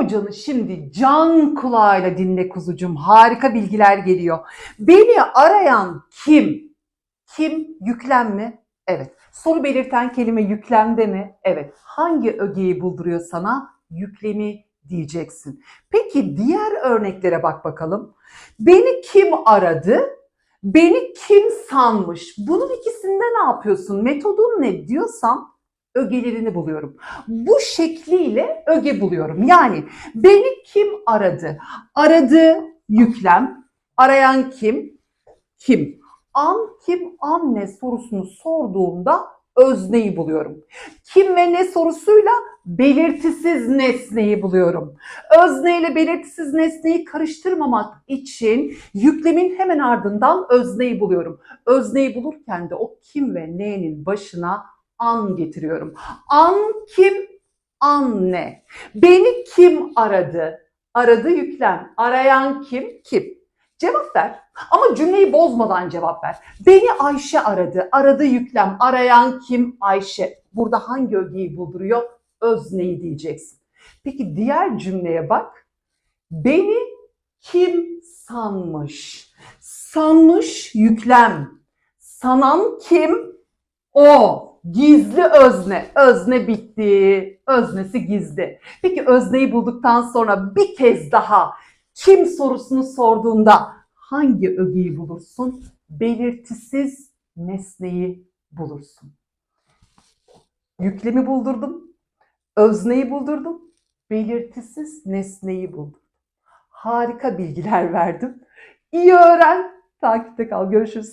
Hocanı şimdi can kulağıyla dinle kuzucum. Harika bilgiler geliyor. Beni arayan kim? Kim? Yüklem mi? Evet. Soru belirten kelime yüklemde mi? Evet. Hangi ögeyi bulduruyor sana? Yüklemi diyeceksin. Peki diğer örneklere bak bakalım. Beni kim aradı? Beni kim sanmış? Bunun ikisinde ne yapıyorsun? Metodun ne diyorsam ögelerini buluyorum. Bu şekliyle öge buluyorum. Yani beni kim aradı? Aradı yüklem. Arayan kim? Kim? An kim, an ne sorusunu sorduğumda özneyi buluyorum. Kim ve ne sorusuyla belirtisiz nesneyi buluyorum. Özne ile belirtisiz nesneyi karıştırmamak için yüklemin hemen ardından özneyi buluyorum. Özneyi bulurken de o kim ve ne'nin başına an getiriyorum. An kim? Anne. Beni kim aradı? Aradı yüklem. Arayan kim? Kim? Cevap ver. Ama cümleyi bozmadan cevap ver. Beni Ayşe aradı. Aradı yüklem. Arayan kim? Ayşe. Burada hangi ögeyi bulduruyor? Özneyi diyeceksin. Peki diğer cümleye bak. Beni kim sanmış? Sanmış yüklem. Sanan kim? O. Gizli özne. Özne bitti. Öznesi gizli. Peki özneyi bulduktan sonra bir kez daha kim sorusunu sorduğunda hangi ögeyi bulursun? Belirtisiz nesneyi bulursun. Yüklemi buldurdum. Özneyi buldurdum. Belirtisiz nesneyi buldum. Harika bilgiler verdim. İyi öğren. Takipte kal. Görüşürüz.